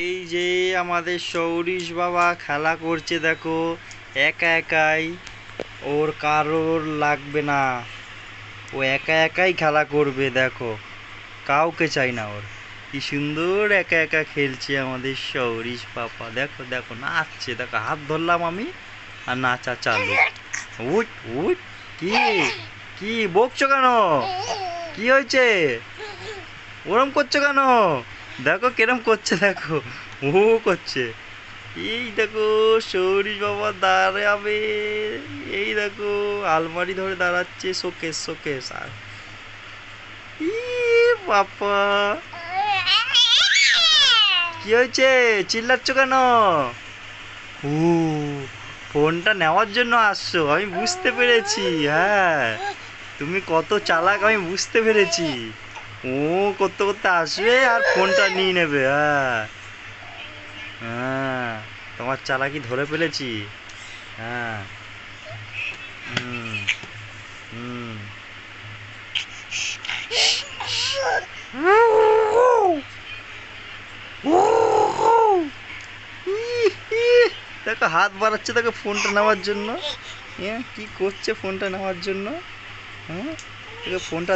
এই যে আমাদের সৌরিশ বাবা খেলা করছে দেখো, একা একাই। ওর কারোর লাগবে না। ও একা একাই খেলা করবে দেখো। কাউকে চাই না ওর। কি সুন্দর একা একা খেলছে আমাদের সৌরিশ বাবা। দেখো দেখো, নাচছে। দেখো, হাত ধরলাম আমি আর নাচা চালু। উঠ উঠ। কি? কি? বকছো কেন? কি হয়েছে? ওরম করছ কেন? দেখো কিরম করছে, দেখো। ও করছে। এই দেখো, সৌরিশ বাবা দাঁড়াবে। এই দেখো, আলমারি ধরে দাঁড়াচ্ছে, শোকেস শোকেস। আর ই বাবা কি হয়েছে? চিল্লাচ্ছ কেন? ও ফোনটা নেওয়ার জন্য আসছো, আমি বুঝতে পেরেছি হ্যাঁ। তুমি কত চালাক, আমি বুঝতে পেরেছি। ও করতে করতে আসবে আর ফোনটা নিয়ে নেবে হ্যাঁ। হ্যাঁ তোমার চালাকি ধরে ফেলেছি। হ্যাঁ। হুম হুম। দেখো, হাত বাড়াচ্ছে তাকে ফোনটা নেওয়ার জন্য। হ্যাঁ কি করছে ফোনটা নেওয়ার জন্য? হ্যাঁ ফোনটা